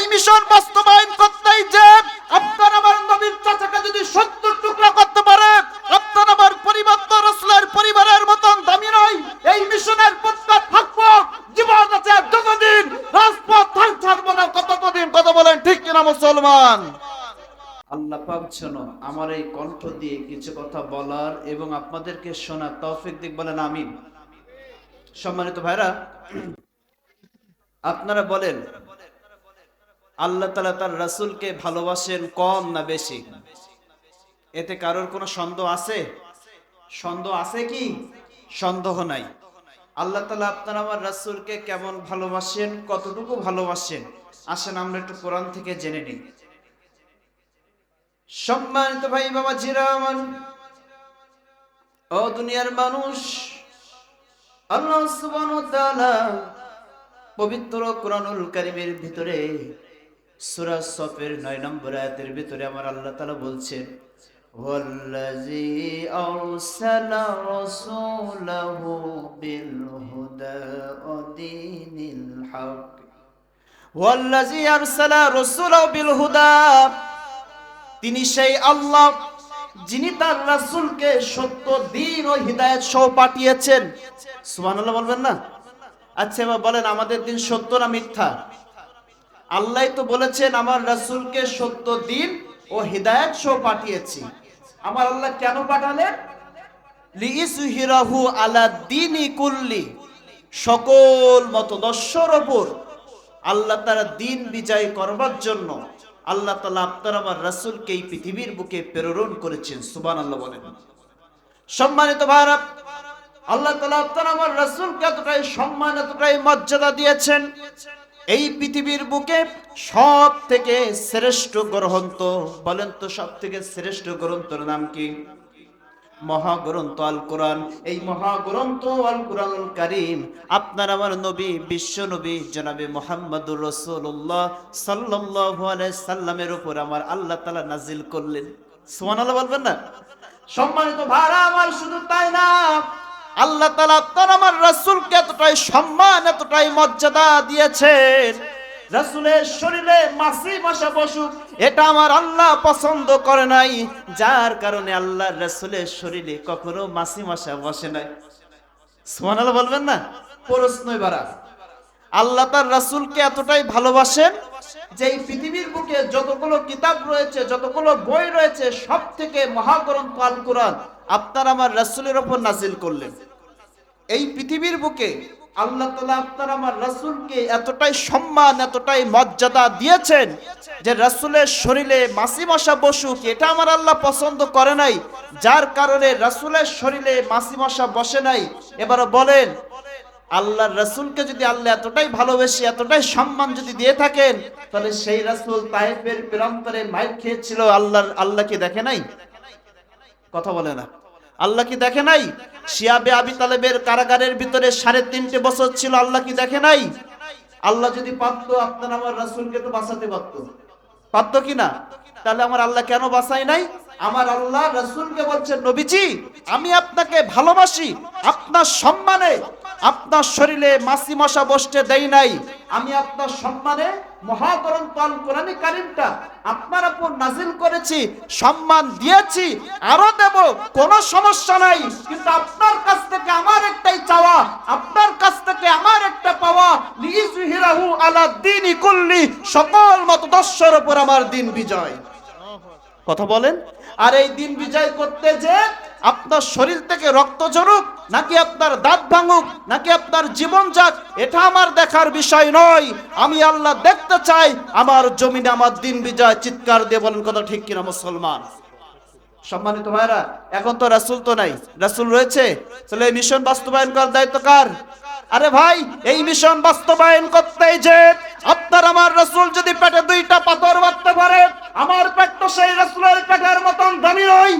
এই মিশন বাস্তবায়ন করতে যে আপনার আমার নবীর চাচাকে যদি সত্তর টুকরা করতে পারে, আপনার আমার পরিবর্তন রসলের পরিবারের মতন দামি নয়। এই মিশনের প্রস্তাব থাকব, জীবন আছে যতদিন রাজপথ থাক ছাড়বো না। কতদিন কথা বলেন, ঠিক কিনা মুসলমান? আল্লাহ আমার এই কণ্ঠ দিয়ে কিছু কথা বলার এবং আপনাদেরকে শোনার তৌফিক দিক বলেন আমি সম্মানিত ভাইরা, আপনারা বলেন আল্লাহ তালা তার রাসূলকে ভালোবাসেন কম না বেশি? এতে কারোর কোনো সন্দেহ আছে? সন্দেহ আছে কি? সন্দেহ নাই। আল্লাহ তালা আপনার আমার রাসূলকে কেমন ভালোবাসেন, কতটুকু ভালোবাসেন? আসেন আমরা একটু কোরআন থেকে জেনে নিই। সম্মানিত ভাই বাবা জিরা ও দুনিয়ার মানুষ, আল্লাহ সুবহানাহু ওয়া তাআলা পবিত্র কোরআনুল কারীমের ভিতরে সূরা সফের নয় নম্বর আয়াতের ভিতরে আমার আল্লাহ তাআলা বলছেন তিনি সেই আল্লাহ যিনি তার রাসূলকে সত্য, দিন ও হিদায়াত সহ পাঠিয়েছেন। সুবহানাল্লাহ বলবেন না? আচ্ছা এবার বলেন, আমাদের দিন সত্য না মিথ্যা? আল্লাহ তো বলেছেন, আমার রাসূলকে সত্য দিন ও হিদায়াত সহ পাঠিয়েছি। আমার আল্লাহ কেন পাঠালেন? লিইসহিরাহু আলা দীনি কুল্লি। সকল মতদর্শর ওপর আল্লাহ তারা দিন বিজয় করবার জন্য আল্লাহ তালা আপনার আমার রাসূলকে এই পৃথিবীর বুকে প্রেরণ করেছেন সুবান আল্লাহ বলেন। সম্মানিত ভারত আল্লাহ তালা আপনার আমার রাসূলকে এতটাই সম্মান, এতটাই মর্যাদা দিয়েছেন এই পৃথিবীর বুকে সব থেকে শ্রেষ্ঠ গ্রন্থ, বলেন তো সব থেকে শ্রেষ্ঠ গ্রন্থর নাম কি? মহাগ্রন্থ আল কোরআন এই মহাগ্রন্থ আল কোরআনুল কারীম আপনার আমার নবী, বিশ্ব নবী, জনাবে মোহাম্মদুর রসুল্লাহ সাল্লামের উপর আমার আল্লাহ তাআলা নাজিল করলেন। সুবহানাল্লাহ বলবেন না? সম্মানিত ভাড়া আমার শুধু তাই না আল্লাহ তাআলা আপনার আমার রাসূলকে এতটাই সম্মান এতটাই মর্যাদা দিয়েছেন। রাসূলের শরীরে মাসি মশা বসুক এটা আমার আল্লাহ পছন্দ করে নাই। যার কারণে আল্লাহ রাসূলের শরীরে কখনো মাসি মশা বসে নাই। সুবহানাল্লাহ বলবেন না? প্রশ্ন এবার আল্লাহ তার রাসূলকে এতটাই ভালোবাসেন যে এই পৃথিবীর বুকে যতগুলো কিতাব রয়েছে যতগুলো বই রয়েছে সব থেকে মহাগ্রন্থ আল কোরআন আপনার আমার রাসূলের ওপর নাজিল করলেন। এই পৃথিবীর বুকে আল্লাহ তালা আপনার আমার রাসূলকে এতটাই সম্মান, এতটাই মর্যাদা দিয়েছেন যে রাসূলের শরীরে মাসি মশা বসুক, এটা আমার আল্লাহ পছন্দ করে নাই। যার কারণে রাসূলের শরীরে মাসি মশা বসে নাই। এবারে বলেন, আল্লাহর রাসূলকে যদি আল্লাহ এতটাই ভালোবেসে, এতটাই সম্মান যদি দিয়ে থাকেন, তাহলে সেই রাসূল তায়েফের প্রান্তরে মাইর খেয়েছিল। আল্লাহর, আল্লাহ কি দেখে নাই? কথা বলে না। আল্লাহ কি দেখে নাই? শিয়াবে আবি তালেবের কারাগারের ভিতরে সাড়ে তিনটে বছর ছিল, আল্লাহ কি দেখে নাই? আল্লাহ যদি পারতো, আপনার আমার রাসুলকে তো বাঁচাতে পারতো। পারতো কি না? তাহলে আমার আল্লাহ কেন বাঁচাই নাই? আমার আল্লাহ রাসূলকে বলছেন, নবীজি, আমি আপনাকে ভালোবাসি, আপনার সম্মানে। আপনার শরীরে মাসি মশা বসতে দেই নাই। আমি আপনার সম্মানে মহাগ্রন্থ আল কোরআনী কারিমটা আপনার উপর নাজিল করেছি, সম্মান দিয়েছি, আরও দেব, কোনো সমস্যা নাই। কিন্তু আপনার কাছ থেকে আমার একটাই চাওয়া, আপনার কাছ থেকে আমার একটা পাওয়া লিইজহিরাহু আলা দীনি কুল্লি, সকল মতদর্শের উপর আমার দিন বিজয়। কথা বলেন? আর এই দিন বিজয় করতে যে আপনার শরীর থেকে রক্ত ঝরুক, নাকি আপনার দাঁত ভাঙুক, নাকি আপনার জীবন যাক, এটা আমার দেখার বিষয় নয়। আমি আল্লাহ দেখতে চাই, আমার জমিনে আমার দিন বিজয়, চিৎকার দিয়ে বলেন কথা ঠিক কিনা মুসলমান? সম্মানিত ভাইরা এখন তো রাসূল তো নাই। রাসূল রয়েছে? তাহলে এই মিশন বাস্তবায়ন করার দায়িত্ব কার? আরে ভাই, এই মিশন বাস্তবায়ন করতেই যে আপনার আমার রাসূল যদি পেটে দুইটা পাথর বাঁধতে পারে, আমার পেট তো সেই রাসূলের পেটের মতন দামি নয়।